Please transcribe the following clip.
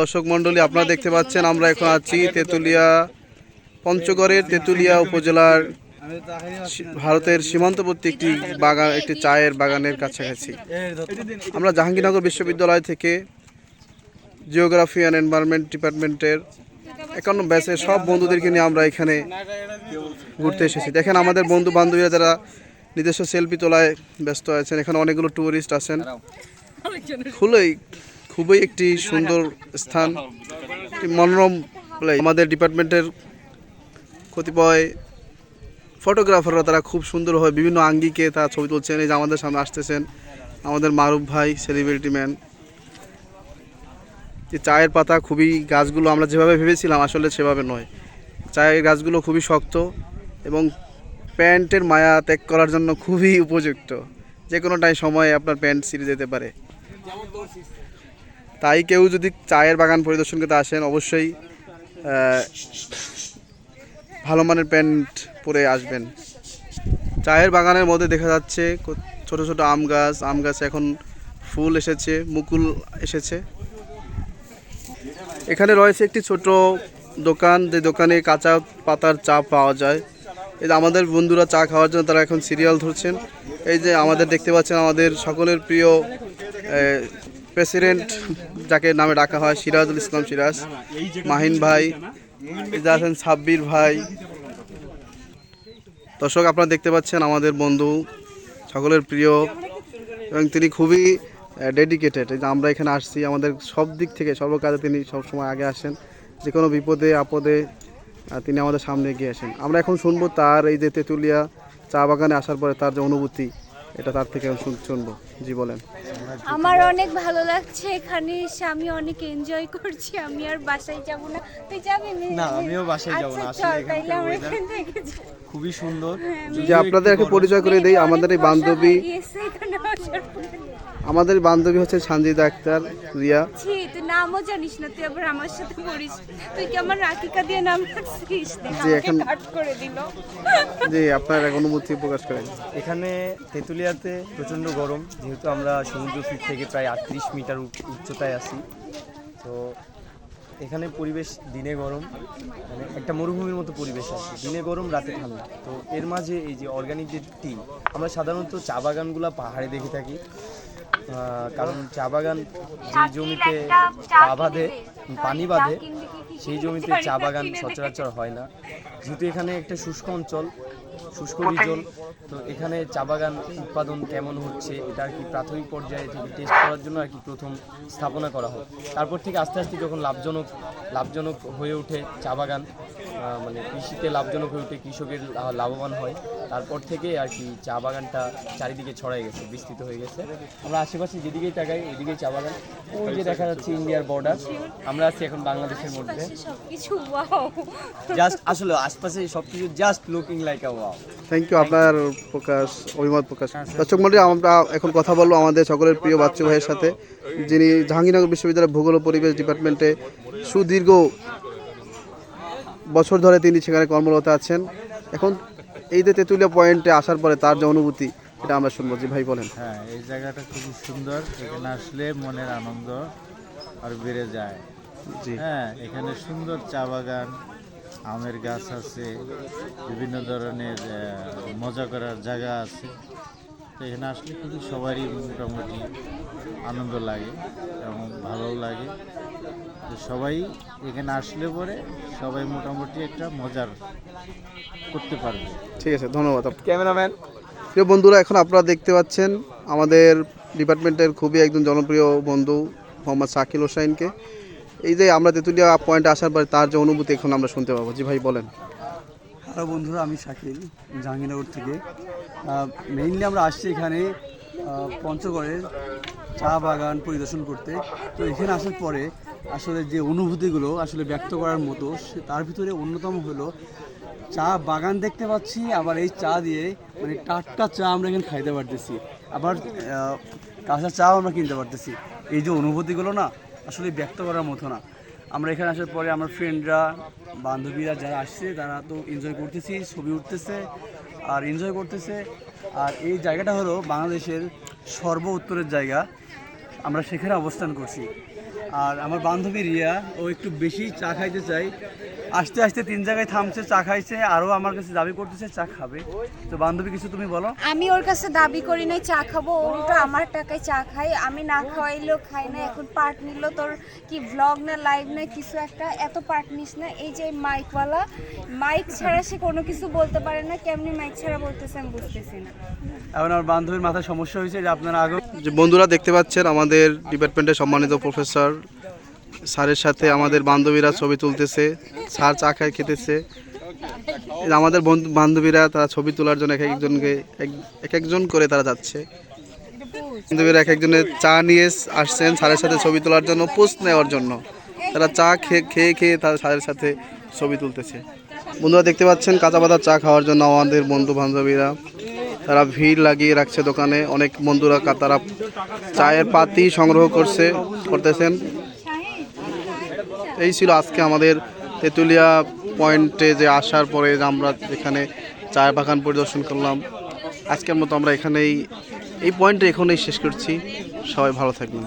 দর্শক মণ্ডলী আপনারা দেখতে পাচ্ছেন আমরা এখন আছি তেঁতুলিয়া পঞ্চগড়ের তেঁতুলিয়া উপজেলার ভারতের সীমান্তবর্তী একটি বাগান একটি চায়ের বাগানের কাছাকাছি। আমরা জাহাঙ্গীরনগর বিশ্ববিদ্যালয় থেকে জিওগ্রাফি অ্যান্ড এনভায়রনমেন্ট ডিপার্টমেন্টের একান্ন ব্যাচের সব বন্ধুদেরকে নিয়ে আমরা এখানে ঘুরতে এসেছি। দেখেন আমাদের বন্ধু বান্ধবীরা যারা নিজস্ব সেলফি তোলায় ব্যস্ত আছেন এখানে অনেকগুলো ট্যুরিস্ট আছেন। খুবই খুবই একটি সুন্দর স্থান, একটি মনোরম place। আমাদের ডিপার্টমেন্টের কতিপয় ফটোগ্রাফাররা তারা খুব সুন্দরভাবে বিভিন্ন আঙ্গিকে তারা ছবি তুলছেন। এই যে আমাদের সামনে আসতেছেন আমাদের মারুফ ভাই সেলিব্রিটি ম্যান যে চায়ের পাতা খুবই গাছগুলো আমরা যেভাবে ভেবেছিলাম, আসলে সেভাবে নয়। চায়ের গাছগুলো খুবই শক্ত এবং প্যান্টের মায়া ত্যাগ করার জন্য খুবই উপযুক্ত। যে কোনোটাই সময়ে আপনার প্যান্ট ছিঁড়ে যেতে পারে। তাই কেউ যদি চায়ের বাগান পরিদর্শন করতে আসেন, অবশ্যই ভালো মানের প্যান্ট পরে আসবেন। চায়ের বাগানের মধ্যে দেখা যাচ্ছে ছোট ছোট আম গাছ, আম গাছে এখন ফুল এসেছে, মুকুল এসেছে। এখানে রয়েছে একটি ছোট দোকান, যে দোকানে কাঁচা পাতার চা পাওয়া যায়। এই যে আমাদের বন্ধুরা চা খাওয়ার জন্য তারা এখন সিরিয়াল ধরছেন। এই যে আমাদের দেখতে পাচ্ছেন আমাদের সকলের প্রিয় প্রেসিডেন্ট যাকে নামে ডাকা হয় সিরাজুল ইসলাম সিরাজ, মাহিন ভাই যে আছেন সাব্বির ভাই। দর্শক, আপনারা দেখতে পাচ্ছেন আমাদের বন্ধু, সকলের প্রিয়, এবং তিনি খুবই ডেডিকেটেড যে আমরা এখানে আসছি, আমাদের সব দিক থেকে সর্ব কাজে তিনি সবসময় আগে আসেন। যে কোনো বিপদে, আপদে তিনি আমাদের সামনে এগিয়ে আসেন। আমরা এখন শুনব তার এই যে তেঁতুলিয়া চা বাগানে আসার পরে তার যে অনুভূতি। এটা তার থেকে শুনব। জি বলেন। আমার অনেক ভালো লাগছে এখানে এসে। আমি অনেক এনজয় করছি। আমি আর বাসায় যাব না। তুই যাবি? না, আমিও বাসায় যাব না। আচ্ছা আসলে এখানে থেকে খুবই সুন্দর। যে আপনাদের একটা পরিচয় করে দেই আমাদের এই বান্ধবী হয়ে গিয়েছে এখানে আসার পরে। আমাদের বান্ধবী হচ্ছে সানজিদা আক্তার রিয়া। ছি তুই নামও জানিস না তুই আবার আমার সাথে পড়িস তুই কি আমার রাকিকা দিয়ে নাম রাখছিস? জি, এখন- কাট করে দিল। যে আপনার এক অনুভূতি প্রকাশ করেন। এখানে তেঁতুলিয়াতে প্রচণ্ড গরম যেহেতু আমরা সমুদ্র ফিট থেকে প্রায় আটত্রিশ মিটার উচ্চ- উচ্চতায় আছি। তো এখানে পরিবেশ দিনে গরম মানে একটা মরুভূমির মতো পরিবেশ আছে। দিনে গরম রাতে ঠান্ডা। তো এর মাঝে এই যে অর্গানিক যে টি আমরা সাধারণত চা বাগানগুলো পাহাড়ে দেখে থাকি। কারণ চা বাগান যে জমিতে পা বাঁধে পানি বাঁধে সেই জমিতে চা বাগান সচরাচর হয় না। যেহেতু এখানে একটা শুষ্ক অঞ্চল শুষ্ক রিজন তো এখানে চা বাগান উৎপাদন কেমন হচ্ছে এটা আর কি প্রাথমিক পর্যায়ে থেকে টেস্ট করার জন্য আর কি প্রথম স্থাপনা করা হয়? তারপর থেকে আস্তে আস্তে যখন লাভজনক লাভজনক হয়ে ওঠে চা বাগান মানে কৃষিতে লাভজনক হয়ে ওঠে কৃষকের লাভবান হয় তারপর থেকে আর কি চা বাগানটা চারিদিকে ছড়াই গেছে বিস্তৃত হয়ে গেছে। আমরা আশেপাশে যেদিকেই তাকাই এদিকেই চা বাগান। ওই যে দেখা যাচ্ছে ইন্ডিয়ার বর্ডার আমরা আছি এখন বাংলাদেশের মধ্যে। জাস্ট আসলে আশপাশে সবকিছু just looking like a wow thank you আপনার প্রকাশ অভিমত প্রকাশ। দর্শক মন্ডলী আমরা এখন কথা বলব আমাদের সকলের প্রিয় বাচ্চু ভাইয়ের সাথে যিনি জাহাঙ্গীরনগর বিশ্ববিদ্যালয়ের ভূগোল ও পরিবেশ ডিপার্টমেন্টে সুদীর্ঘ বছর ধরে তিনি সেখানে কর্মরত আছেন। এখন এই যে তেঁতুলিয়া পয়েন্টে আসার পরে তার যে অনুভূতি এটা আমরা শুনব। জি ভাই বলেন। হ্যাঁ এই জায়গাটা খুবই সুন্দর। এখানে আসলে মনের আনন্দ আর বেড়ে যায়। জি। হ্যাঁ এখানে সুন্দর চা বাগান আমের গাছ আছে বিভিন্ন ধরনের মজা করার জায়গা আছে। তো এখানে আসলে কিন্তু সবারই মোটামুটি আনন্দ লাগে এবং ভালোও লাগে। সবাই এখানে আসলে পরে সবাই মোটামুটি একটা মজার করতে পারবে। ঠিক আছে ধন্যবাদ। ক্যামেরাম্যান প্রিয় বন্ধুরা এখন আপনারা দেখতে পাচ্ছেন আমাদের ডিপার্টমেন্টের খুবই একজন জনপ্রিয় বন্ধু মোহাম্মদ শাকিল হোসাইনকে। এই যে আমরা তেঁতুলিয়া পয়েন্টে আসার পরে তার যে অনুভূতি এখন আমরা শুনতে পাবো। জি ভাই বলেন। হ্যালো বন্ধুরা আমি শাকিল জাহাঙ্গীরনগর থেকে। মেইনলি আমরা আসছি এখানে পঞ্চগড়ের চা বাগান পরিদর্শন করতে। তো এখানে আসার পরে আসলে যে অনুভূতিগুলো আসলে ব্যক্ত করার মতো তার ভিতরে অন্যতম হলো চা বাগান দেখতে পাচ্ছি, আবার এই চা দিয়ে মানে টাটকা চা আমরা এখানে খাইতে পারতেছি। আবার কাঁচা চাও আমরা কিনতে পারতেছি। এই যে অনুভূতিগুলো না আসলে ব্যক্ত করার মতো না। আমরা এখানে আসার পরে আমার ফ্রেন্ডরা বান্ধবীরা যারা আসছে, তারা তো এনজয় করতেছি, ছবি উঠতেছে, আর এনজয় করতেছে। আর এই জায়গাটা হলো বাংলাদেশের সর্ব উত্তরের জায়গা। আমরা সেখানে অবস্থান করছি। আর আমার বান্ধবী রিয়া ও একটু বেশি চা খাইতে চাই আস্তে আস্তে তিন জায়গায় থামছে চা খাইছে আরও আমার কাছে দাবি করতেছে চা খাবে। তো বান্ধবী কিছু তুমি বলো। আমি ওর কাছে দাবি করি নাই চা খাব। ও উল্টো আমার টাকায় চা খাই আমি না খাওয়াইলেও খাই না। এখন পার্ট নিল তোর কি ভ্লগ না লাইভ না কিছু একটা। এত পার্ট নিস না। এই যে মাইকওয়ালা মাইক ছাড়া সে কোনো কিছু বলতে পারে না। কেমনি মাইক ছাড়া বলতেছে আমি বুঝতেছি না। এখন আমার বান্ধবীর মাথায় সমস্যা হয়েছে যে আপনারা আগে যে বন্ধুরা দেখতে পাচ্ছেন আমাদের ডিপার্টমেন্টের সম্মানিত প্রফেসর স্যারের সাথে আমাদের বান্ধবীরা ছবি তুলতেছে, স্যার চা খায় খেতেছে। আমাদের বন্ধু, বান্ধবীরা তারা ছবি তোলার জন্য এক একজনকে, এক- এক একজন করে তারা যাচ্ছে। বান্ধবীরা এক একজনের চা নিয়ে আসছেন স্যারের সাথে ছবি তোলার জন্য, পোস্ট নেওয়ার জন্য। তারা চা খেয়ে খেয়ে খেয়ে তারা স্যারের সাথে ছবি তুলতেছে। বন্ধুরা দেখতে পাচ্ছেন, কাঁচা পাতা চা খাওয়ার জন্য আমাদের বন্ধু বান্ধবীরা। তারা ভিড় লাগিয়ে রাখছে দোকানে। অনেক বন্ধুরা তারা চায়ের পাতি সংগ্রহ করছে, করতেছেন। এই ছিল আজকে আমাদের তেঁতুলিয়া পয়েন্টে যে আসার পরে যে আমরা এখানে চায়ের বাগান পরিদর্শন করলাম। আজকের মতো আমরা এখানেই, এই পয়েন্টটা এখানেই শেষ করছি। সবাই ভালো থাকবেন।